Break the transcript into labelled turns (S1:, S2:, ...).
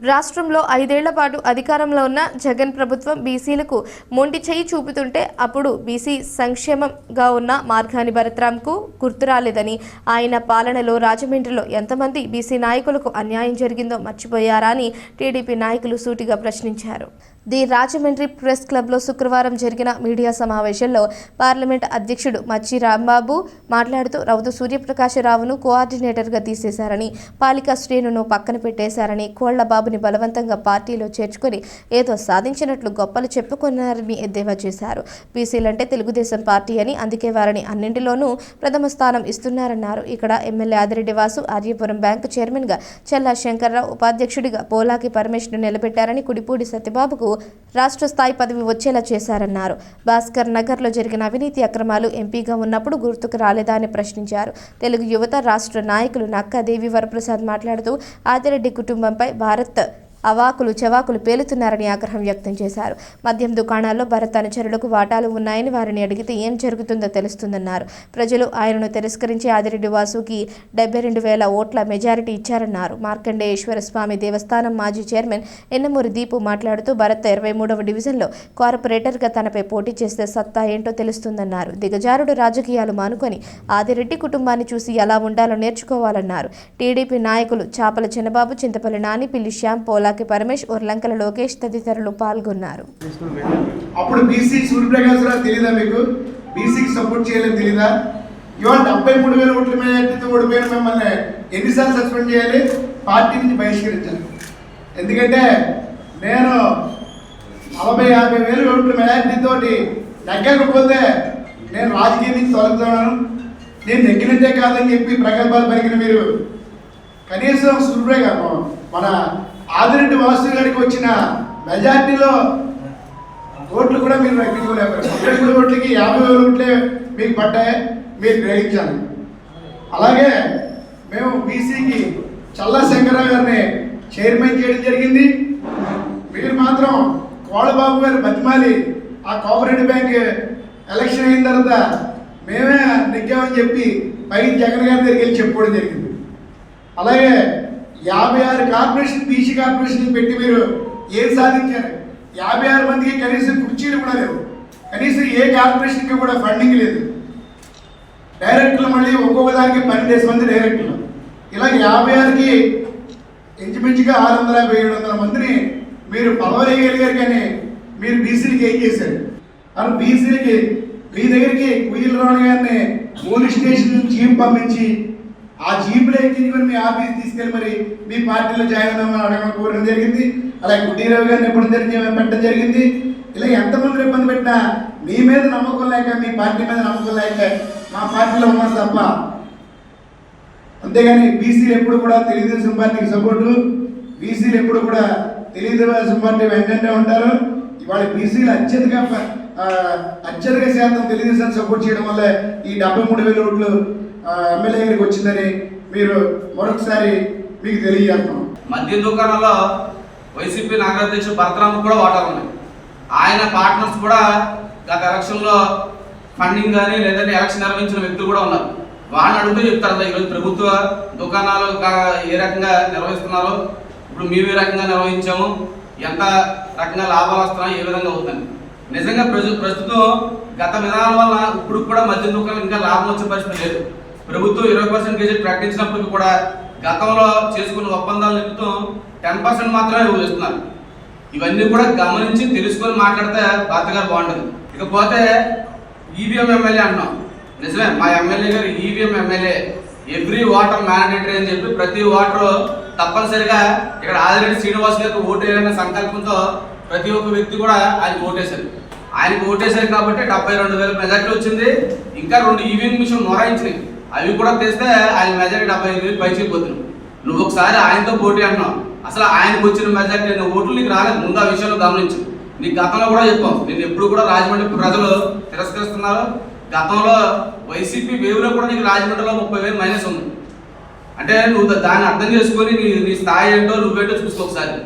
S1: రాష్ట్రంలో ఐదేళ్ళ పాటు అధికారంలో ఉన్న జగన్ ప్రభుత్వం బీసీలకు మొండి చేయి చూపుతుంటే అప్పుడు బీసీ సంక్షేమంగా ఉన్న మార్గాని భరత్రాంకు గుర్తు రాలేదని. ఆయన పాలనలో రాజమండ్రిలో ఎంతమంది బీసీ నాయకులకు అన్యాయం జరిగిందో మర్చిపోయారా అని టీడీపీ నాయకులు సూటిగా ప్రశ్నించారు. ది రాజమండ్రి ప్రెస్ క్లబ్లో శుక్రవారం జరిగిన మీడియా సమావేశంలో పార్లమెంట్ అధ్యక్షుడు మచ్చి రాంబాబు మాట్లాడుతూ రౌతు సూర్యప్రకాశరావును కోఆర్డినేటర్గా తీసేశారని పాలికా శ్రేణును పక్కన పెట్టేశారని కోళ్ళబాబుని బలవంతంగా పార్టీలో చేర్చుకొని ఏదో సాధించినట్లు గొప్పలు చెప్పుకున్నారని ఎద్దేవా చేశారు. బీసీలంటే తెలుగుదేశం పార్టీ అని అందుకే వారిని అన్నింటిలోనూ ప్రథమ స్థానం ఇస్తున్నారన్నారు. ఇక్కడ ఎమ్మెల్యే ఆదిరెడ్డి వాసు ఆర్యపురం బ్యాంకు చైర్మన్గా చల్లా శంకర్రావు ఉపాధ్యక్షుడిగా పోలాకి పరమేశ్ను నిలబెట్టారని కుడిపూడి సత్యబాబుకు రాష్ట్ర స్థాయి పదవి వచ్చేలా చేశారన్నారు. భాస్కర్ నగర్లో జరిగిన అవినీతి అక్రమాలు ఎంపీగా ఉన్నప్పుడు గుర్తుకు రాలేదా అని ప్రశ్నించారు. తెలుగు యువత రాష్ట్ర నాయకులు నక్కా దేవి వరప్రసాద్ మాట్లాడుతూ ఆదిరెడ్డి కుటుంబంపై భారత్ అవాకులు చవాకులు పేలుతున్నారని ఆగ్రహం వ్యక్తం చేశారు. మద్యం దుకాణాల్లో భరత్ అనుచరులకు వాటాలు ఉన్నాయని వారిని అడిగితే ఏం జరుగుతుందో తెలుస్తుందన్నారు. ప్రజలు ఆయనను తిరస్కరించి ఆదిరెడ్డి వాసుకి డెబ్బై రెండు వేల ఓట్ల మెజారిటీ ఇచ్చారన్నారు. మార్కండేశ్వర స్వామి దేవస్థానం మాజీ చైర్మన్ ఎన్నమూరి దీపు మాట్లాడుతూ భరత్ ఇరవై మూడవ డివిజన్లో కార్పొరేటర్గా తనపై పోటీ చేస్తే సత్తా ఏంటో తెలుస్తుందన్నారు. దిగజారుడు రాజకీయాలు మానుకొని ఆదిరెడ్డి కుటుంబాన్ని చూసి ఎలా ఉండాలో నేర్చుకోవాలన్నారు. టీడీపీ నాయకులు చాపల చిన్నబాబు చింతపల్లి నాని పిల్లి శ్యామ్ పోలాకి పరమేష్ ఉర్లంకల లోకేష్ తదితరులు పాల్గొన్నారు.
S2: అప్పుడు బీసీ సూర్యప్రకాశ్రావు తెలీదా మీకు? బీసీకి సపోర్ట్ చేయలేదు తెలీదా? ఇవాళ డెబ్బై మూడు వేల ఓట్ల మెజార్టీతో ఓడిపోయిన మిమ్మల్ని ఎన్నిసార్లు సస్పెండ్ చేయాలి? పార్టీ నుంచి బహిష్కరించాలి. ఎందుకంటే నేను నలభై యాభై వేల ఓట్ల మెజార్టీతో నెగ్గకపోతే నేను రాజకీయం నుంచి తొలగుతున్నాను. నేను నెగ్గినట్టే కాదని చెప్పి ప్రగల్భాలు పలికిన మీరు. కనీసం సూర్యప్రగా మన ఆదిరెడ్డి మాస్టర్ గారికి వచ్చిన మెజార్టీలో ఓట్లు కూడా మీరు రప్పించుకోలేకపోయారు ముప్పై మూడు ఓట్లకి యాభై వేల ఓట్లే మీకు పడ్డాయి మీరు గ్రహించాలి. అలాగే మేము బీసీకి చల్లా శంకరరావు గారిని చైర్మన్ చేయడం జరిగింది. మీరు మాత్రం కోళ్ళబాబు గారు బతిమాలి ఆ కోఆపరేటివ్ బ్యాంక్ ఎలక్షన్ అయిన తర్వాత మేమే నెగ్గామని చెప్పి పైన జగన్ గారి దగ్గరికి వెళ్ళి చెప్పుకోవడం జరిగింది. అలాగే యాభై ఆరు కార్పొరేషన్ బీసీ కార్పొరేషన్ పెట్టి మీరు ఏం సాధించారు? యాభై ఆరు మందికి కనీసం కుర్చీలు కూడా లేవు. కనీసం ఏ కార్పొరేషన్కి కూడా ఫండింగ్ లేదు. డైరెక్టర్లు మళ్ళీ ఒక్కొక్క దానికి పన్నెండేసి మంది డైరెక్టర్లు. ఇలా యాభై ఆరుకి ఇంచుమించుగా ఆరు వందల యాభై ఏడు వందల మందిని మీరు పదవరేయగలిగారు కానీ మీరు బీసీలకి ఏం చేశారు? అలా బీసీలకి మీ దగ్గరికి కుయ్యల రావణ గారిని పోలీస్ స్టేషన్ నుంచి పంపించి ఆ జీపులో ఎక్కించుకొని మీ ఆఫీస్ తీసుకెళ్ళి మరి మీ పార్టీలో జాయిన్ అవుదామని అడగడం కోరడం జరిగింది. అలాగే గుడ్డీరావు గారిని ఎప్పుడు పెట్టడం జరిగింది. ఇలా ఎంతమంది ఇబ్బంది పెట్టినా మీ మీద నమ్మకం లేక మీ పార్టీ మీద నమ్మకం లేక మా పార్టీలో ఉన్నారు తప్ప. అంతేగాని బీసీలు ఎప్పుడు కూడా తెలుగుదేశం పార్టీకి సపోర్టు. బీసీలు ఎప్పుడు కూడా తెలుగుదేశం పార్టీ వెంటనే ఉంటారు. ఇవాళ బీసీలు అత్యధిక అత్యధిక శాతం తెలుగుదేశాన్ని సపోర్ట్ చేయడం వల్ల ఈ డెబ్బై మూడు వేల ఓట్లు ఎమ్మెల్యే దగ్గరికి వచ్చిందని మీరు మరొకసారి మీకు తెలియజేస్తున్నాం.
S3: మద్యం దుకాణంలో వైసీపీ నగరాధ్యక్షుడు భరతరామ్ కూడా వాటాలు ఉన్నాయి. ఆయన పార్ట్నర్స్ కూడా గత ఎలక్షన్లో ఫండింగ్ కానీ లేదంటే ఎలక్షన్ నిర్వహించిన వ్యక్తులు కూడా ఉన్నారు. వాళ్ళని అడుగుతూ చెప్తారు ఈరోజు ప్రభుత్వ దుకాణాలు ఏ రకంగా నిర్వహిస్తున్నారో ఇప్పుడు మేము ఏ రకంగా నిర్వహించాము ఎంత రకంగా లాభాలు వస్తున్నాయి ఏ విధంగా అవుతుంది నిజంగా ప్రస్తుతం గత విధానం వల్ల ఇప్పుడు కూడా మద్యం దుకాణాలు ఇంకా లాభం వచ్చే పరిస్థితి లేదు. ప్రభుత్వం ఇరవై పర్సెంట్ గెజెట్ ప్రకటించినప్పటికీ కూడా గతంలో చేసుకున్న ఒప్పందాల నిమిత్తం టెన్ పర్సెంట్ మాత్రమే ఇస్తున్నారు ఇవన్నీ కూడా గమనించి తెలుసుకొని మాట్లాడితే భర్త గారు బాగుంటుంది. ఇకపోతే ఈవీఎం ఎమ్మెల్యే అంటున్నాం. నిజమే మా ఎమ్మెల్యే గారు EVM MLA. Every water mandatory అని చెప్పి ప్రతి వాటర్ తప్పనిసరిగా ఇక్కడ ఆదిరెడ్డి శ్రీనివాస్ గారికి ఓటేయాలన్న సంకల్పంతో ప్రతి ఒక్క వ్యక్తి కూడా ఆయనకు ఓటేశారు. ఆయనకు ఓటేశారు కాబట్టి డెబ్బై రెండు వేల మెజార్టీ వచ్చింది. ఇంకా రెండు ఈవీఎం మిషన్ మొరాయించినాయి. అవి కూడా తెస్తే ఆయన మెజార్టీ డెబ్బై ఐదు వేలు పైకి పోతున్నావు నువ్వు ఒకసారి ఆయనతో పోటీ అంటున్నావు. అసలు ఆయనకు వచ్చిన మెజార్టీ అనే ఓట్లు నీకు రాలేదు. ముందు ఆ విషయంలో గమనించు. నీకు గతంలో కూడా చెప్పాం. నేను ఎప్పుడు కూడా రాజమండ్రి ప్రజలు తిరస్కరిస్తున్నారు. గతంలో వైసీపీ వేవ్లో కూడా నీకు రాజమండ్రిలో ముప్పై వేలు మైనస్ ఉంది. అంటే నువ్వు దాన్ని అర్థం చేసుకొని నీ నీ స్థాయి ఏంటో నువ్వేంటో చూసుకో ఒకసారి.